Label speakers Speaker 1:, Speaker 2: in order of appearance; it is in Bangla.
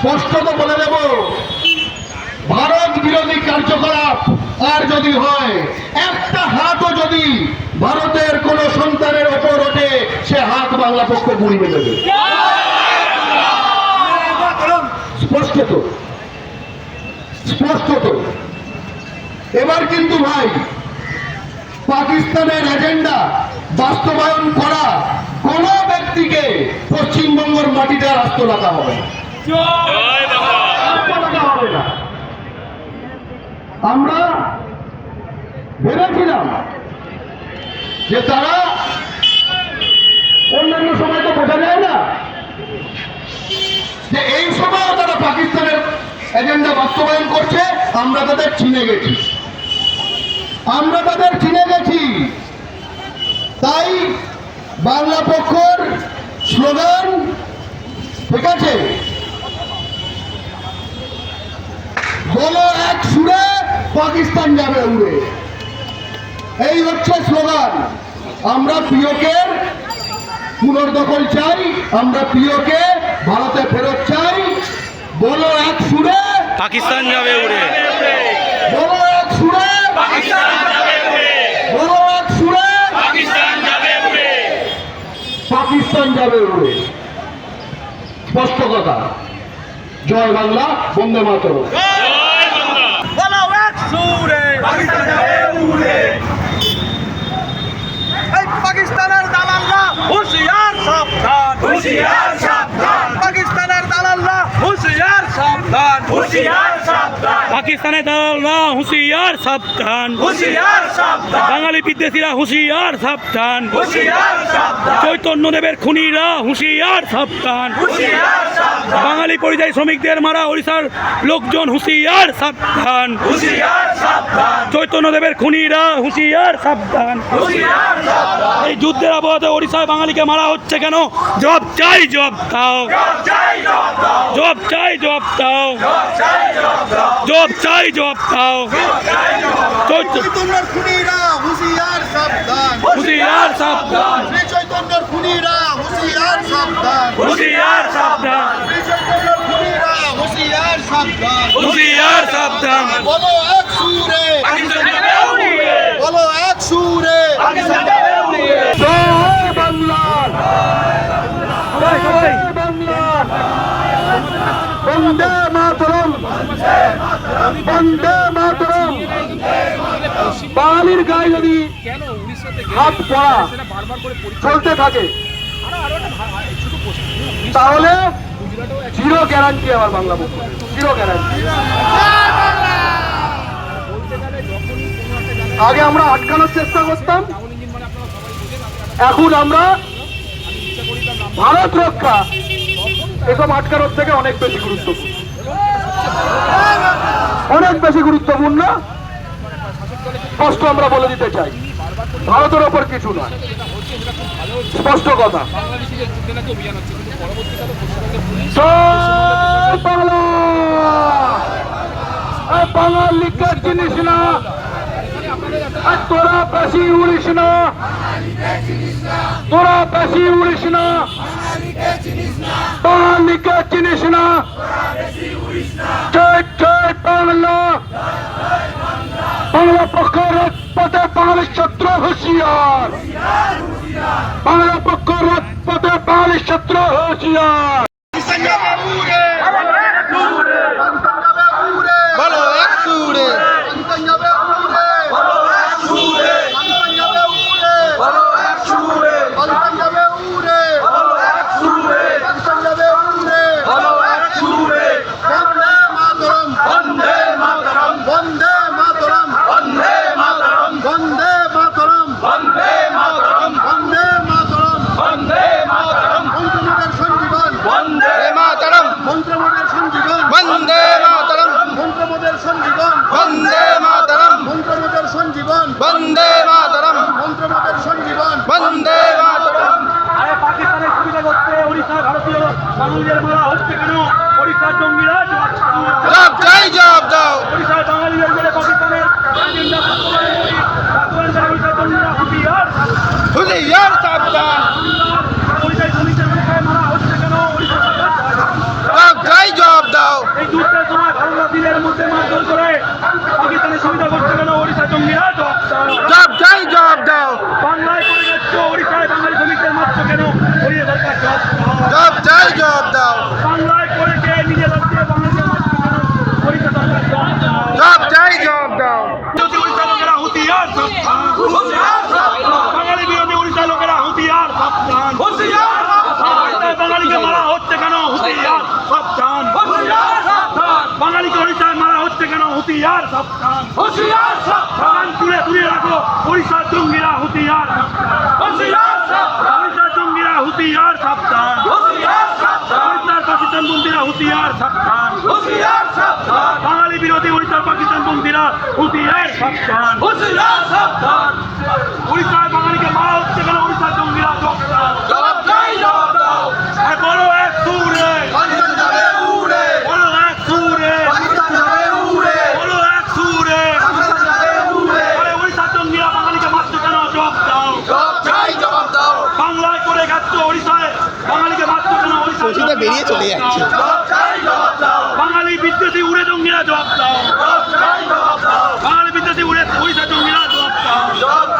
Speaker 1: স্পষ্টত বলে দেব। ভারত বিরোধী কার্যকলাপ আর যদি হয়, একটা হাতও যদি ভারতের কোন সন্তানের ওপর ওঠে, সে হাত বাংলা পক্ষ গুড়িয়ে দেবে। স্পষ্টত স্পষ্টত এবার কিন্তু ভাই, পাকিস্তানের এজেন্ডা বাস্তবায়ন করা কোন ব্যক্তিকে পশ্চিমবঙ্গের মাটিতে আর আস্ত রাখা হবে আমরা ভেবেছিলাম যে তারা অন্যান্য সময় তো বোঝা যায় না যে এই সময়ও তারা পাকিস্তানের এজেন্ডা বাস্তবায়ন করছে, আমরা তাদের চিনে গেছি। আমরা তাদের চিনে গেছি। তাই বাংলা পক্ষর স্লোগান ঠিক আছে বলো এক সুরে পাকিস্তান যাবে উড়ে। এই হচ্ছে স্লোগান। আমরা পিওকের পুনর্দখল চাই আমরা প্রিয়কে ভারতে ফেরত চাই। বলো এক সুরে
Speaker 2: পাকিস্তান যাবে উড়ে।
Speaker 1: বলো এক সুরে বলো এক সুরে পাকিস্তান যাবে উড়ে। স্পষ্ট কথা। জয় বাংলা বন্দে মাতরম।
Speaker 3: এক সুরে এই পাকিস্তানের দালালরা হুঁশিয়ার সাবধান।
Speaker 4: হুঁশিয়ার সাবধান
Speaker 3: পাকিস্তানের দালালরা হুঁশিয়ার সাবধান
Speaker 4: হুঁশিয়ার সাবধান
Speaker 2: পাকিস্তানের দালালরা হুঁশিয়ার সাবধান
Speaker 4: হুঁশিয়ার সাবধান
Speaker 2: বাঙালি বিদ্বেষীরা হুঁশিয়ার সাবধান
Speaker 4: হুঁশিয়ার সাবধান
Speaker 2: চৈতন্যদেবের খুনিরা হুঁশিয়ার সাবধান
Speaker 4: হুঁশিয়ার সাবধান
Speaker 2: বাঙালি পরিযায়ী শ্রমিকদের মারা ওড়িশার লোকজন হুঁশিয়ার সাবধান
Speaker 4: হুঁশিয়ার সাবধান
Speaker 2: চৈতন্যদেবের খুনিরা হুঁশিয়ার সাবধান
Speaker 4: হুঁশিয়ার সাবধান
Speaker 2: এই যুদ্ধের আবহাওয়াতে ওড়িশায় বাঙালিকে মারা হচ্ছে কেন জব চাই জব দাও
Speaker 4: জব চাই জব দাও
Speaker 2: জব চাই জব দাও।
Speaker 4: জব চাই জব দাও।
Speaker 2: জব চাই জব দাও
Speaker 4: চাই জব
Speaker 2: চৈত-
Speaker 1: চৈতন্যর খুনিরা হুঁশিয়ার সাবধান।
Speaker 2: হুঁশিয়ার সাবধান।
Speaker 1: শ্রী চৈতন্যর খুনিরা হুঁশিয়ার সাবধান।
Speaker 2: হুঁশিয়ার সাবধান।
Speaker 1: শ্রী চৈতন্যর খুনিরা হুঁশিয়ার সাবধান।
Speaker 2: হুঁশিয়ার সাবধান।
Speaker 1: বলো এক সুরে। বলো এক সুরে
Speaker 4: পাকিস্তান যাবে উড়িয়ে
Speaker 1: জয় বাংলা জয় বাংলা বন্দে মাতরম। বন্দে মাতরম। বাঙালির গায়ে যদি হাত পড়া চলতে থাকে তাহলে জিরো গ্যারান্টি আমার বাংলা পক্ষ জিরো গ্যারান্টি আগে আমরা আটকানোর চেষ্টা করতাম। এখন আমরা ভারত রক্ষা। এসব আটকানোর থেকে অনেক বেশি গুরুত্বপূর্ণ। অনেক বেশি গুরুত্বপূর্ণ। স্পষ্ট আমরা বলে দিতে চাই, ভারতের ওপর কিছু নয়। স্পষ্ট কথা। বাংলা! বাঙালিকে চিনিস না। আর তোরা বেশি উড়িস না। তোরা বেশি উড়িস না। বাঙালিকে চিনিস না? জয় জয় বাংলা। বাংলা পক্ষের পথে বাঙালির শত্রু হুঁশিয়ার। বাংলা পক্ষের পথে বাঙালির শত্রু হুঁশিয়ার
Speaker 3: বলো এক সুরে
Speaker 4: বলো এক সুরে বলো এক সুরে বলো এক সুরে বলো এক সুরে বন্দে মাতরম
Speaker 1: বন্দে মাতরম
Speaker 4: বন্দে মাতরম
Speaker 1: বন্দে মাতরম
Speaker 4: বন্দে মাতরম
Speaker 1: বন্দে মাতরম
Speaker 4: বন্দে মাতরম
Speaker 1: মন্ত্রমোদের সঞ্জীবন
Speaker 4: বন্দে
Speaker 3: মাতরম
Speaker 1: মন্ত্রমোদের সঞ্জীবন
Speaker 3: বন্দে মাতরম
Speaker 1: মন্ত্রমোদের সঞ্জীবন
Speaker 3: বন্দে মাতরম
Speaker 1: মন্ত্রমোদের সঞ্জীবন
Speaker 3: বন্দে মাতরম
Speaker 1: মন্ত্রমোদের সঞ্জীবন
Speaker 3: বন্দে মাতরম
Speaker 2: আরে পাকিস্তানের সুবিধা করতে ওড়িশা ভারতীয় বাঙালিদের মারা হচ্ছে কেন ওড়িশার জঙ্গিরা
Speaker 3: জব চাই জব দাও
Speaker 2: ওড়িশার বাঙালিদের মেরে পাকিস্তানের এজেন্ডা বাস্তবায়ন করে ওড়িশার জঙ্গিরা হুঁশিয়ার
Speaker 3: হুঁশিয়ার সাবধান
Speaker 2: ওড়িশার শ্রমিকদের মারা হচ্ছে কেন ওড়িশা সরকার
Speaker 3: জব চাই জব দাও
Speaker 2: কেন্দ্রীয় সরকার জব দাও
Speaker 3: জব চাই জব দাও
Speaker 2: বাংলায় করেছে নিজের রাজ্যে বাংলাদেশের মাটিতে কেন ওড়িশা সরকার জব দাও
Speaker 3: জব চাই জব দাও
Speaker 2: বিরোধী উড়িষ্যা লোকেরা হুঁশিয়ার সাবধান বাঙালি বিরোধী উড়িষ্যা লোকেরা হুঁশিয়ার সাবধান বাঙালিকে মারা হচ্ছে কেন হুঁশিয়ার সাবধান বাঙালিকে উড়িষ্যায় মারা হচ্ছে কেন হুঁশিয়ার সাবধান বাগান তুলে তুলে রাখো উড়িষ্যার জঙ্গিরা হুঁশিয়ার উড়িষ্যার জঙ্গিরা হুঁশিয়ার সাবধান উড়িষ্যার পাকিস্তান বন্দীরা হুঁশিয়ার সাবধান বাঙালি বিরোধী উড়িষ্যার পাকিস্তান সাবধান। হুঁশিয়ার সাবধান। উড়িষ্যায় দিয়ে চলে যাচ্ছে। বাঙালি বিদ্বেষী উড়ে জঙ্গিরা জবাব দাও। বাঙালি বিদ্বেষী উড়ে উড়িষ্যা
Speaker 3: জঙ্গিরা জবাব দাও।